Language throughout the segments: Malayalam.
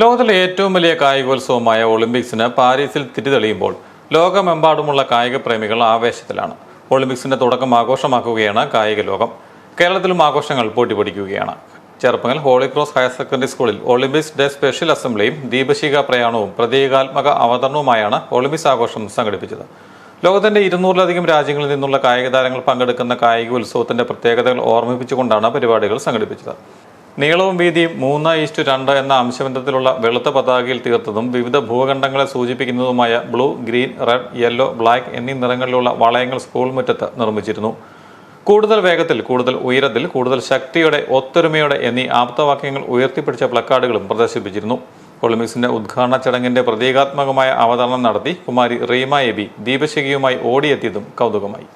ലോകത്തിലെ ഏറ്റവും വലിയ കായികോത്സവമായ ഒളിമ്പിക്സിന് പാരീസിൽ തിരിതെളിയുമ്പോൾ ലോകമെമ്പാടുമുള്ള കായിക പ്രേമികൾ ആവേശത്തിലാണ്. ഒളിമ്പിക്സിന്റെ തുടക്കം ആഘോഷമാക്കുകയാണ് കായിക ലോകം. കേരളത്തിലും ആഘോഷങ്ങൾ പൊട്ടിപ്പൊടിക്കുകയാണ്. ചെറുപ്പങ്ങൾ ഹോളി ക്രോസ് ഹയർ സെക്കൻഡറി സ്കൂളിൽ ഒളിമ്പിക്സ് ഡേ സ്പെഷ്യൽ അസംബ്ലിയും ദീപശിഖ പ്രയാണവും പ്രതീകാത്മക അവതരണവുമായാണ് ഒളിമ്പിക്സ് ആഘോഷം സംഘടിപ്പിച്ചത്. ലോകത്തിന്റെ ഇരുന്നൂറിലധികം രാജ്യങ്ങളിൽ നിന്നുള്ള കായിക താരങ്ങൾ പങ്കെടുക്കുന്ന കായിക ഉത്സവത്തിന്റെ പ്രത്യേകതകൾ ഓർമ്മിപ്പിച്ചുകൊണ്ടാണ് പരിപാടികൾ സംഘടിപ്പിച്ചത്. നീളവും വീതിയും മൂന്ന് ഈസ്റ്റു രണ്ട് എന്ന അംശബന്ധത്തിലുള്ള വെളുത്ത പതാകയിൽ തീർത്തതും വിവിധ ഭൂഖണ്ഡങ്ങളെ സൂചിപ്പിക്കുന്നതുമായ blue green red yellow black എന്നീ നിറങ്ങളിലുള്ള വളയങ്ങൾ സ്കൂൾ മുറ്റത്ത് നിർമ്മിച്ചിരുന്നു. കൂടുതൽ വേഗത്തിൽ കൂടുതൽ ഉയരത്തിൽ കൂടുതൽ ശക്തിയോടെ ഒത്തൊരുമയോടെ എന്നീ ആപ്തവാക്യങ്ങൾ ഉയർത്തിപ്പിടിച്ച പ്ലക്കാർഡുകളും പ്രദർശിപ്പിച്ചിരുന്നു. ഒളിമ്പിക്സിന്റെ ഉദ്ഘാടന ചടങ്ങിന്റെ പ്രതീകാത്മകമായ അവതരണം നടത്തി കുമാരി റീമ എബി ദീപശിഖയുമായി ഓടിയെത്തിയതും കൗതുകമായി.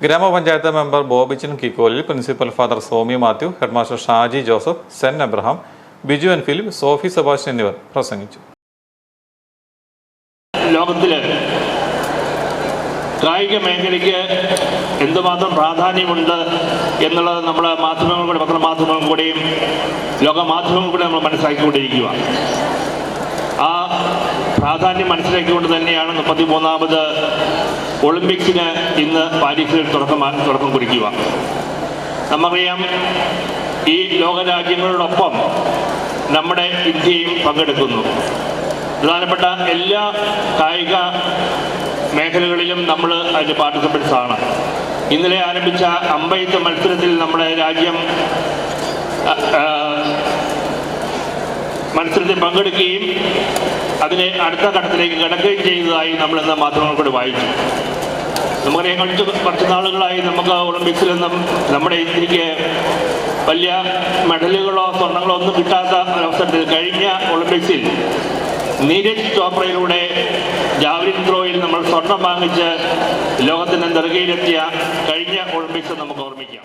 ഗ്രാമപഞ്ചായത്ത് member Bobichan കിക്കോലിൽ principal father Somi Mathew headmaster Shaji Joseph Sen Abraham Biju N ഫിലിം സോഫി സെബാസ്റ്റ്യൻ എന്നിവർ പ്രസംഗിച്ചു. ലോകത്തിൽ കായിക മേഖലയ്ക്ക് എന്തുമാത്രം പ്രാധാന്യമുണ്ട് എന്നുള്ളത് നമ്മുടെ മാധ്യമങ്ങൾ കൂടെ പത്രമാധ്യമങ്ങൾ കൂടെയും ലോക മാധ്യമങ്ങൾ കൂടെ നമ്മൾ മനസ്സിലാക്കിക്കൊണ്ടിരിക്കുക പ്രാധാന്യം മനസ്സിലാക്കിക്കൊണ്ട് തന്നെയാണ് മുപ്പത്തി മൂന്നാമത് ഒളിമ്പിക്സിന് ഇന്ന് പാരീസിൽ തുടക്കം തുടക്കം കുറിക്കുക. നമുക്കറിയാം ഈ ലോകരാജ്യങ്ങളോടൊപ്പം നമ്മുടെ ഇന്ത്യയും പങ്കെടുക്കുന്നു. പ്രധാനപ്പെട്ട എല്ലാ കായിക മേഖലകളിലും നമ്മൾ അതിൽ പാർട്ടിസിപ്പൻസ് ആണ്. ഇന്നലെ ആരംഭിച്ച അമ്പയത്ത് മത്സരത്തിൽ നമ്മുടെ രാജ്യം മത്സരത്തിൽ പങ്കെടുക്കുകയും അതിനെ അടുത്ത ഘട്ടത്തിലേക്ക് കിടക്കുകയും ചെയ്തതായി നമ്മൾ ഇന്ന് മാധ്യമങ്ങൾ കൂടി വായിച്ചു. നമുക്കറിയാം കുറച്ച് കുറച്ച് നാളുകളായി നമുക്ക് ഒളിമ്പിക്സിൽ നിന്നും നമ്മുടെ ഇന്ത്യയ്ക്ക് വലിയ മെഡലുകളോ സ്വർണങ്ങളോ ഒന്നും കിട്ടാത്ത ഒരവസരത്തിൽ കഴിഞ്ഞ ഒളിമ്പിക്സിൽ നീരജ് ചോപ്രയിലൂടെ ജാവലിൻ ത്രോയിൽ നമ്മൾ സ്വർണം വാങ്ങിച്ച് ലോകത്തിന്റെ നെറുകയിലെത്തിയ കഴിഞ്ഞ ഒളിമ്പിക്സ് നമുക്ക് ഓർമ്മിക്കാം.